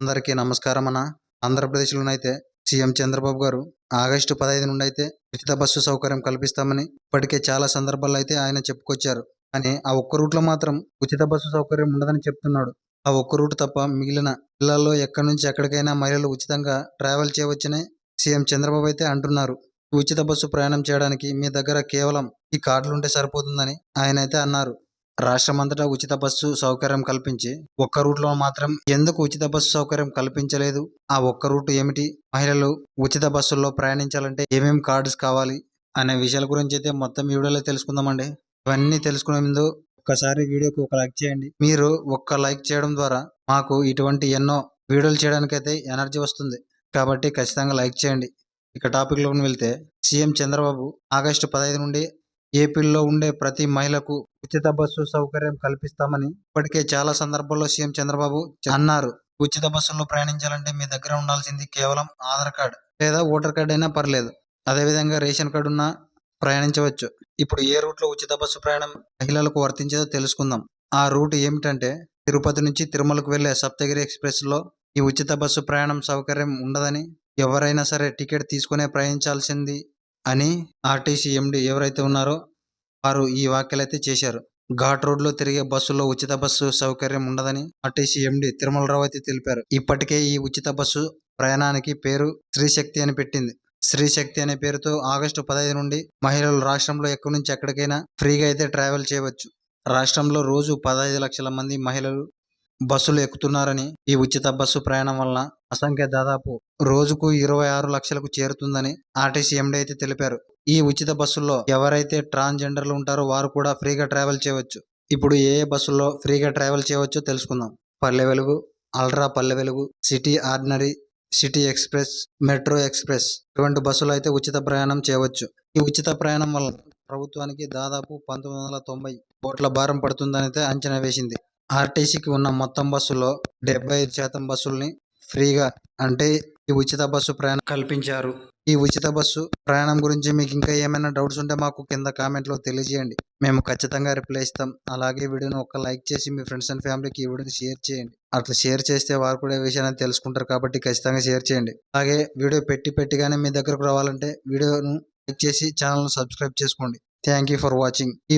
అందరికీ నమస్కారం అన్న. ఆంధ్రప్రదేశ్లోనైతే సీఎం చంద్రబాబు గారు ఆగస్టు పదహైదు నుండి అయితే ఉచిత బస్సు సౌకర్యం కల్పిస్తామని ఇప్పటికే చాలా సందర్భాల్లో అయితే ఆయన చెప్పుకొచ్చారు. కానీ ఆ ఒక్క రూట్లో మాత్రం ఉచిత బస్సు సౌకర్యం ఉండదని చెప్తున్నాడు. ఆ ఒక్క రూట్ తప్ప మిగిలిన జిల్లాల్లో ఎక్కడి నుంచి ఎక్కడికైనా మహిళలు ఉచితంగా ట్రావెల్ చేయవచ్చని సీఎం చంద్రబాబు అయితే అంటున్నారు. ఉచిత బస్సు ప్రయాణం చేయడానికి మీ దగ్గర కేవలం ఈ కార్డులుంటే సరిపోతుందని ఆయన అయితే అన్నారు. రాష్ట్రమంతటా ఉచిత బస్సు సౌకర్యం కల్పించి ఒక్క రూట్లో మాత్రం ఎందుకు ఉచిత బస్సు సౌకర్యం కల్పించలేదు? ఆ ఒక్క రూట్ ఏమిటి? మహిళలు ఉచిత బస్సుల్లో ప్రయాణించాలంటే ఏమేమి కార్డ్స్ కావాలి? అనే విషయాల గురించి అయితే మొత్తం వీడియోలో తెలుసుకుందామండి. ఇవన్నీ తెలుసుకునే ముందు ఒక్కసారి వీడియోకి ఒక లైక్ చేయండి. మీరు ఒక్క లైక్ చేయడం ద్వారా మాకు ఇటువంటి ఎన్నో వీడియోలు చేయడానికైతే ఎనర్జీ వస్తుంది. కాబట్టి ఖచ్చితంగా లైక్ చేయండి. ఇక టాపిక్లోకి వెళ్తే సీఎం చంద్రబాబు ఆగస్టు పదహైదు నుండి ఏపీలో ఉండే ప్రతి మహిళకు ఉచిత బస్సు సౌకర్యం కల్పిస్తామని ఇప్పటికే చాలా సందర్భాల్లో సీఎం చంద్రబాబు అన్నారు. ఉచిత బస్సుల్లో ప్రయాణించాలంటే మీ దగ్గర ఉండాల్సింది కేవలం ఆధార్ కార్డ్ లేదా ఓటర్ కార్డు అయినా పర్లేదు. అదేవిధంగా రేషన్ కార్డు ఉన్నా ప్రయాణించవచ్చు. ఇప్పుడు ఏ రూట్లో ఉచిత బస్సు ప్రయాణం మహిళలకు వర్తించేదో తెలుసుకుందాం. ఆ రూట్ ఏమిటంటే తిరుపతి నుంచి తిరుమలకు వెళ్ళే సప్తగిరి ఎక్స్ప్రెస్లో ఈ ఉచిత బస్సు ప్రయాణం సౌకర్యం ఉండదని ఎవరైనా సరే టికెట్ తీసుకునే ప్రయాణించాల్సింది అని ఆర్టీసీ ఎండి ఎవరైతే ఉన్నారో వారు ఈ వ్యాఖ్యలైతే చేశారు. ఘాట్ రోడ్లో తిరిగే బస్సుల్లో ఉచిత బస్సు సౌకర్యం ఉండదని ఆర్టీసీ ఎండి తిరుమలరావు అయితే తెలిపారు. ఇప్పటికే ఈ ఉచిత బస్సు ప్రయాణానికి పేరు శ్రీశక్తి అని పెట్టింది. శ్రీశక్తి అనే పేరుతో ఆగస్టు పదహైదు నుండి మహిళలు రాష్ట్రంలో ఎక్కడి నుంచి ఎక్కడికైనా ఫ్రీగా అయితే ట్రావెల్ చేయవచ్చు. రాష్ట్రంలో రోజు పదహైదు లక్షల మంది మహిళలు బస్సులు ఎక్కుతున్నారని ఈ ఉచిత బస్సు ప్రయాణం వలన అసంఖ్య దాదాపు రోజుకు ఇరవై ఆరు లక్షలకు చేరుతుందని ఆర్టీసీ ఎండీ అయితే తెలిపారు. ఈ ఉచిత బస్సుల్లో ఎవరైతే ట్రాన్స్జెండర్లు ఉంటారో వారు కూడా ఫ్రీగా ట్రావెల్ చేయవచ్చు. ఇప్పుడు ఏ ఏ బస్సుల్లో ఫ్రీగా ట్రావెల్ చేయవచ్చో తెలుసుకుందాం. Palle Velugu ultra Palle Velugu city ordinary city express metro express ఇటువంటి బస్సులు అయితే ఉచిత ప్రయాణం చేయవచ్చు. ఈ ఉచిత ప్రయాణం వల్ల ప్రభుత్వానికి దాదాపు పంతొమ్మిది వందల తొంభై కోట్ల భారం పడుతుందని అయితే అంచనా వేసింది. ఆర్టీసీకి ఉన్న మొత్తం బస్సుల్లో డెబ్బై ఐదు శాతం బస్సుల్ని ఫ్రీగా అంటే ఈ ఉచిత బస్సు ప్రయాణం కల్పించారు. ఈ ఉచిత బస్సు ప్రయాణం గురించి మీకు ఇంకా ఏమైనా డౌట్స్ ఉంటే మాకు కింద కామెంట్లో తెలియజేయండి. మేము ఖచ్చితంగా రిప్లై ఇస్తాం. అలాగే వీడియోని ఒక లైక్ చేసి మీ ఫ్రెండ్స్ అండ్ ఫ్యామిలీకి ఈ వీడియోని షేర్ చేయండి. అట్లా షేర్ చేస్తే వారు కూడా విషయాన్ని తెలుసుకుంటారు కాబట్టి ఖచ్చితంగా షేర్ చేయండి. అలాగే వీడియో పెట్టి పెట్టిగానే మీ దగ్గరకు రావాలంటే వీడియోను లైక్ చేసి ఛానల్ను సబ్స్క్రైబ్ చేసుకోండి. Thank you for watching.